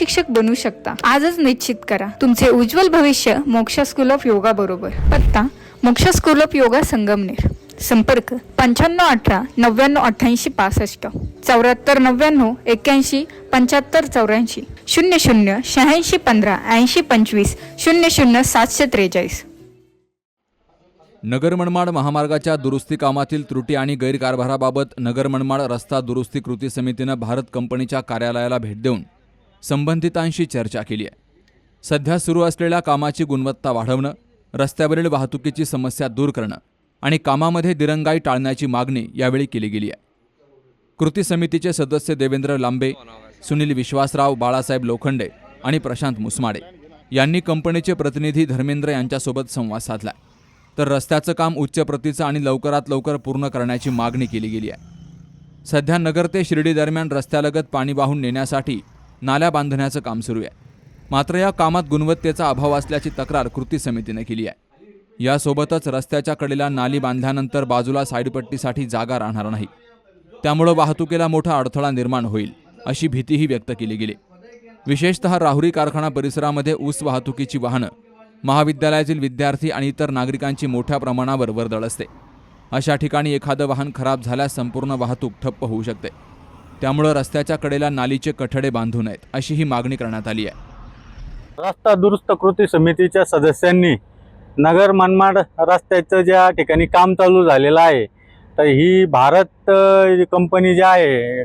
शिक्षक बनू शकता. आजच निश्चित करा. तुमचे उज्ज्वल भविष्य मोक्षा स्कूल ऑफ योगा बरोबर. पत्ता मोक्ष स्कूल ऑफ योगा संगमनेर. संपर्क पंच्याण्णव अठरा नव्याण्णव अठ्ठ्याऐंशी पासष्ट. चौऱ्याहत्तर नव्याण्णव एक्क्याऐंशी पंच्याहत्तर चौऱ्याऐंशी. शून्य शून्य शहाऐंशी पंधरा ऐंशी पंचवीस. शून्य शून्य सातशे त्रेचाळीस. नगर मनमाड महामार्गाच्या दुरुस्ती कामातील त्रुटी आणि गैरकारभाराबाबत नगर मनमाड रस्ता दुरुस्ती कृती समितीनं भारत कंपनीच्या कार्यालयाला भेट देऊन संबंधितांशी चर्चा केली आहे. सध्या सुरू असलेल्या कामाची गुणवत्ता वाढवणं रस्त्यावरील वाहतुकीची समस्या दूर करणं आणि कामामध्ये दिरंगाई टाळण्याची मागणी यावेळी केली गेली आहे. कृती समितीचे सदस्य देवेंद्र लांबे सुनील विश्वासराव बाळासाहेब लोखंडे आणि प्रशांत मुसमाडे यांनी कंपनीचे प्रतिनिधी धर्मेंद्र यांच्यासोबत संवाद साधला तर रस्त्याचं काम उच्च प्रतीचं आणि लवकरात लवकर पूर्ण करण्याची मागणी केली गेली आहे. सध्या नगर ते शिर्डी दरम्यान रस्त्यालगत पाणी वाहून नेण्यासाठी नाल्या बांधण्याचं काम सुरू आहे. मात्र या कामात गुणवत्तेचा अभाव असल्याची तक्रार कृती समितीने केली आहे. यासोबतच रस्त्याच्या कडेला नाली बांधल्यानंतर बाजूला साईडपट्टीसाठी जागा राहणार नाही. त्यामुळं वाहतुकीला मोठा अडथळा निर्माण होईल अशी भीतीही व्यक्त केली गेली. विशेषतः राहुरी कारखाना परिसरामध्ये ऊस वाहतुकीची वाहनं महाविद्यालयातील विद्यार्थी आणि इतर नागरिकांची मोठ्या प्रमाणावर वर्दळ असते. अशा ठिकाणी एखादं वाहन खराब झाल्यास संपूर्ण वाहतूक ठप्प होऊ शकते. त्यामुळं रस्त्याच्या कडेला नालीचे कठडे बांधू नयेत अशी ही मागणी करण्यात आली आहे. रस्ता दुरुस्त कृती समितीच्या सदस्यांनी नगर मनमाड रस्त्याचं ज्या ठिकाणी काम चालू झालेलं आहे तर ही भारत कंपनी जी आहे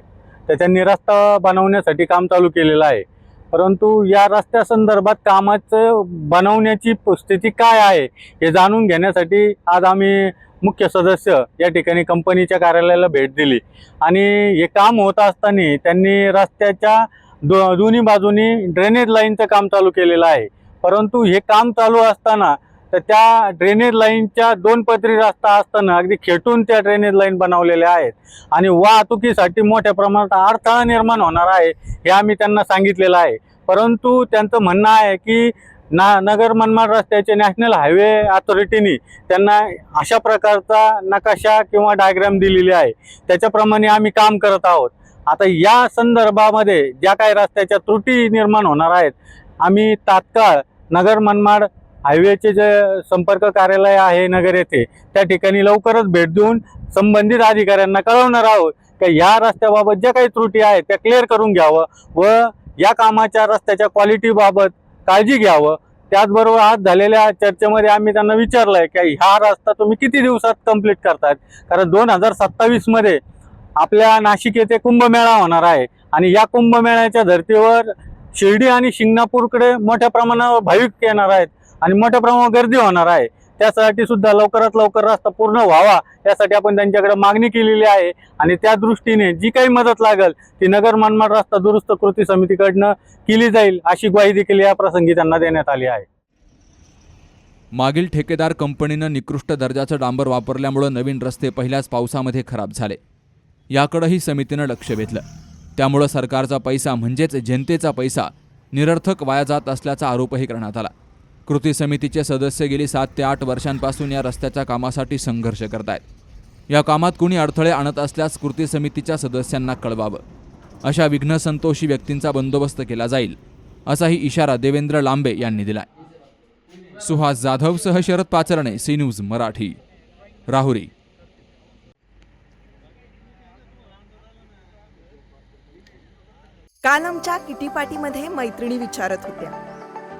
तर त्यांनी रस्ता बनवण्यासाठी काम चालू केलेलं आहे. परंतु या रस्त्यासंदर्भात कामाचं बनवण्याची स्थिती काय आहे हे जाणून घेण्यासाठी आज आम्ही मुख्य सदस्य या ठिकाणी कंपनीच्या कार्यालयाला भेट दिली. आणि हे काम होत असताना त्यांनी रस्त्याच्या दो दोन्ही बाजूनी ड्रेनेज लाईनचं काम चालू केलेलं आहे. परंतु हे काम चालू असताना तर त्या ड्रेनेज लाईनच्या दोन पदरी रस्ता असताना अगदी खेटून त्या ड्रेनेज लाईन बनवलेल्या आहेत. आणि वाहतुकीसाठी मोठ्या प्रमाणात अडथळा निर्माण होणार आहे हे आम्ही त्यांना सांगितलेलं आहे. परंतु त्यांचं म्हणणं आहे की ना नगर मनमाड रस्त्याचे नॅशनल हायवे अथॉरिटीने त्यांना अशा प्रकारचा नकाशा किंवा डायग्राम दिलेली आहे. त्याच्याप्रमाणे आम्ही काम करत आहोत. आता या संदर्भामध्ये ज्या काही रस्त्याच्या त्रुटी निर्माण होणार आहेत आम्ही तात्काळ नगर मनमाड हायवेचे जे संपर्क कार्यालय आहे नगर येथे त्या ठिकाणी लवकरच भेट देऊन संबंधित अधिकाऱ्यांना कळवणार आहोत का या रस्त्याबाबत ज्या काही त्रुटी आहेत त्या क्लिअर करून घ्यावं व या कामाच्या रस्त्याच्या क्वालिटीबाबत काळजी घ्यावं. त्याचबरोबर आज झालेल्या चर्चेमध्ये आम्ही त्यांना विचारलं आहे की हा रस्ता तुम्ही किती दिवसात कंप्लीट करतात कारण दोन हजार सत्तावीसमध्ये आपल्या नाशिक येथे कुंभमेळा होणार आहे आणि या कुंभमेळ्याच्या धर्तीवर शिर्डी आणि शिंगणापूरकडे मोठ्या प्रमाणावर भाविक येणार आहेत. आणि मोठ्या प्रमाणावर गर्दी होणार आहे. त्यासाठी सुद्धा लवकरात लवकर रस्ता पूर्ण व्हावा यासाठी आपण त्यांच्याकडे मागणी केलेली आहे. आणि त्या दृष्टीने जी काही मदत लागेल ती नगर मनमाड रस्ता दुरुस्त कृती समितीकडनं केली जाईल अशी ग्वाही देखील या प्रसंगी त्यांना देण्यात आली आहे. मागील ठेकेदार कंपनीनं निकृष्ट दर्जाचं डांबर वापरल्यामुळं नवीन रस्ते पहिल्याच पावसामध्ये खराब झाले. याकडंही समितीनं लक्ष वेधलं. त्यामुळं सरकारचा पैसा म्हणजेच जनतेचा पैसा निरर्थक वाया जात असल्याचा आरोपही करण्यात आला. कृती समितीचे सदस्य गेली सात ते आठ वर्षांपासून या रस्त्याच्या कामासाठी संघर्ष करत आहेत या कामात कुणी अडथळे आणत असल्यास कृती समितीच्या सदस्यांना कळवावं. अशा विघ्नसंतोषी व्यक्तींचा बंदोबस्त केला जाईल असाही इशारा देवेंद्र लांबे यांनी दिलाय. सुहास जाधवसह शरद पाचरणे सी न्यूज मराठी. राहुरी. काल आमच्या मैत्रिणी विचारत होत्या.